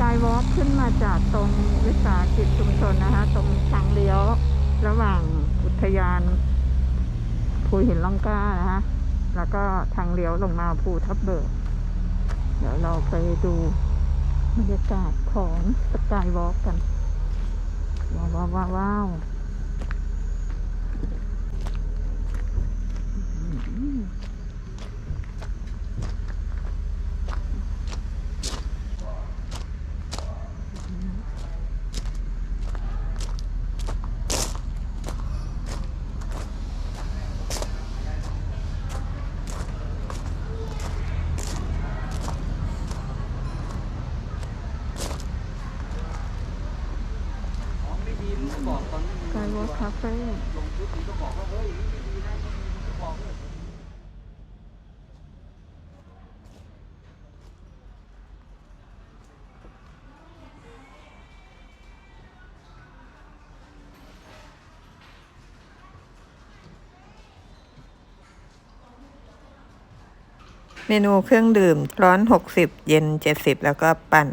กายวอล์กขึ้นมาจากตรงวิสาหกิจชุมชนนะคะ ตรงทางเลี้ยวระหว่างอุทยานภูหินล่องกล้านะคะแล้วก็ทางเลี้ยวลงมาภูทับเบิกเดี๋ยวเราไปดูบรรยากาศของสกายวอล์กกัน ว้าวว้าวว้าววาวอืม ของไม่ดีมึงก็บอกตอนไม่มี สกายวอล์ก คาเฟ่เมนูเครื่องดื่มร้อน 60 เย็น 70 แล้วก็ปั่น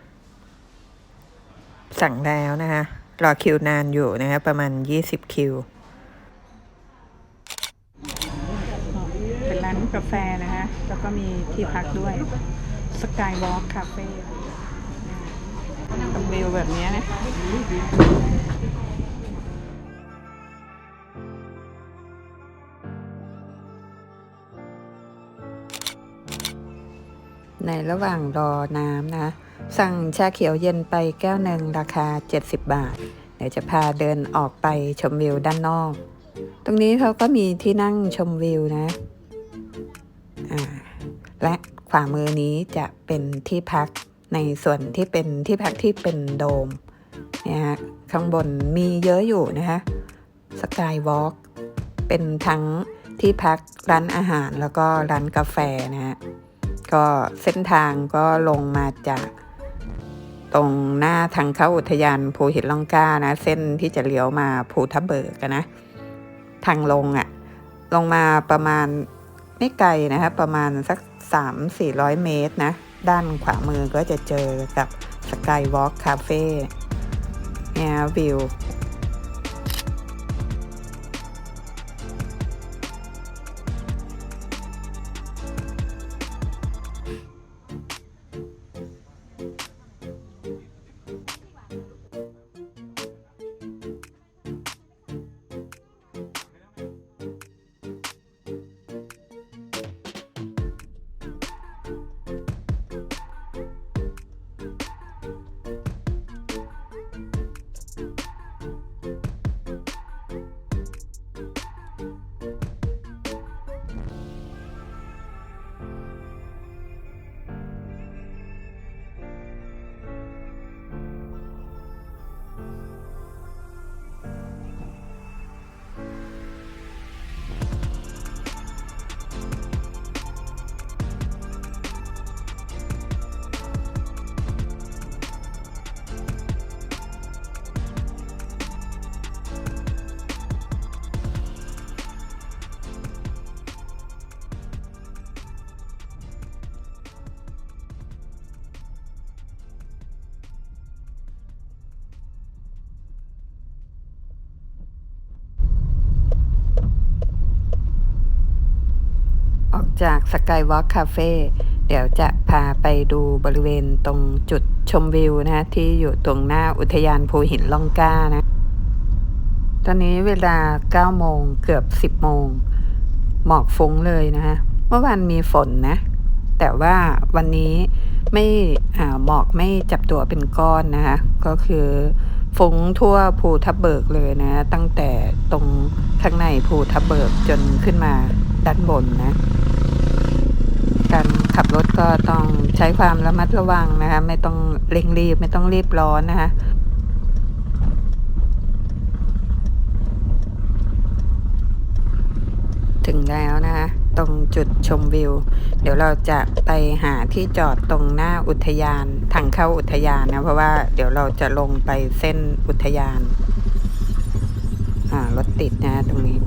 80 สั่งแล้วนะคะ รอคิวนานอยู่นะคะประมาณ 20 คิว เป็นร้านกาแฟนะคะ แล้วก็มีที่พักด้วยสกายวอล์กคาเฟ่ทำวิวแบบนี้นะ ในระหว่างรอน้ำนะ สั่งชาเขียวเย็นไปแก้วหนึ่งราคา 70 บาท เดี๋ยวจะพาเดินออกไปชมวิวด้านนอก ตรงนี้เขาก็มีที่นั่งชมวิวนะอ่าและขวามือนี้จะเป็นที่พักในส่วนที่เป็นที่พักที่เป็นโดมเนี่ยฮะข้างบนมีเยอะอยู่นะคะสกายวอล์กเป็นทั้งที่พักร้านอาหารแล้วก็ร้านกาแฟนะฮะ ก็เส้นทางก็ลงมาจากตรงหน้าทางเข้าอุทยานภูหินล่องกล้านะ เส้นที่จะเลี้ยวมาภูทับเบิกนะ ทางลงอะลงมาประมาณไม่ไกลนะคะประมาณสัก 3-400 เมตรนะ ด้านขวามือก็จะเจอกับสกายวอล์กคาเฟ่เนี่ยวิว จากสกายวอล์กคาเฟ่เดี๋ยวจะพาไปดูบริเวณตรงจุดชมวิวนะที่อยู่ตรงหน้าอุทยานภูหินล่องก้านะ ตอนนี้เวลา 9 โมงเกือบ 10 โมง หมอกฟุ้งเลยนะคะเมื่อวานมีฝนนะ แต่ว่าวันนี้ไม่หมอกไม่จับตัวเป็นก้อนนะคะก็คือฟุ้งทั่วภูทับเบิกเลยนะ ตั้งแต่ตรงข้างในภูทับเบิกจนขึ้นมาด้านบนนะ การขับรถก็ต้องใช้ความระมัดระวังนะคะ ไม่ต้องเร่งรีบไม่ต้องรีบร้อนนะคะถึงแล้วนะคะ ตรงจุดชมวิว เดี๋ยวเราจะไปหาที่จอดตรงหน้าอุทยานทางเข้าอุทยานนะเพราะว่าเดี๋ยวเราจะลงไปเส้นอุทยานอ่ารถติดนะตรงนี้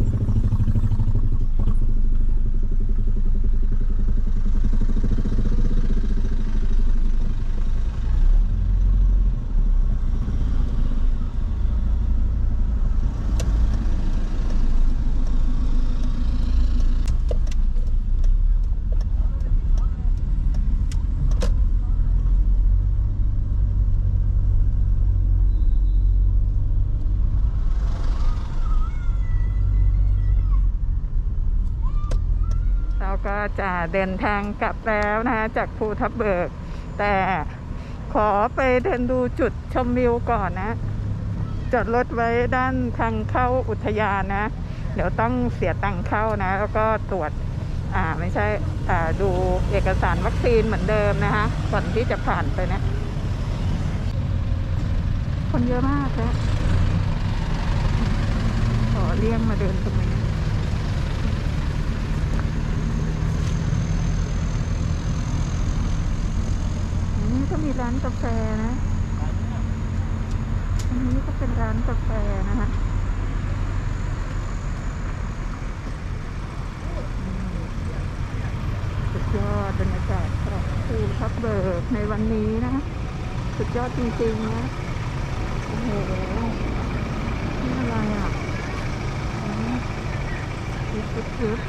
ก็จะเดินทางกลับแล้วนะคะจากภูทับเบิก แต่ขอไปเดินดูจุดชมวิวก่อนนะ จอดรถไว้ด้านทางเข้าอุทยานนะ เดี๋ยวต้องเสียตังค์เข้านะ แล้วก็ตรวจอ่าไม่ใช่อ่าดูเอกสารวัคซีนเหมือนเดิมนะคะก่อนที่จะผ่านไปเนะ คนเยอะมากนะขอเลี่ยงมาเดินตรงนี้ อันนี้ ก็มีร้านกาแฟนะอันนี้ก็เป็นร้านกาแฟนะคะสุดยอดบรรยากาศของภูทับเบิกในวันนี้นะสุดยอดจริงๆนะโอ้โหนี่อะไรอะอืมยึดยึดยึด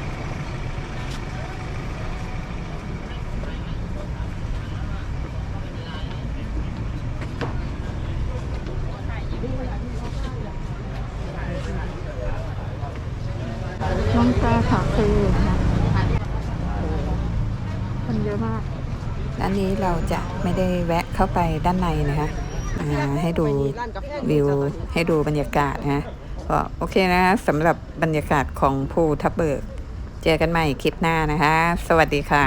น้องกา คาเฟ่นะคนเยอะมากด้านนี้เราจะไม่ได้แวะเข้าไปด้านในนะคะอ่าให้ดูวิวให้ดูบรรยากาศนะก็โอเคนะสำหรับบรรยากาศของภูทับเบิก เจอกันใหม่คลิปหน้านะคะ สวัสดีค่ะ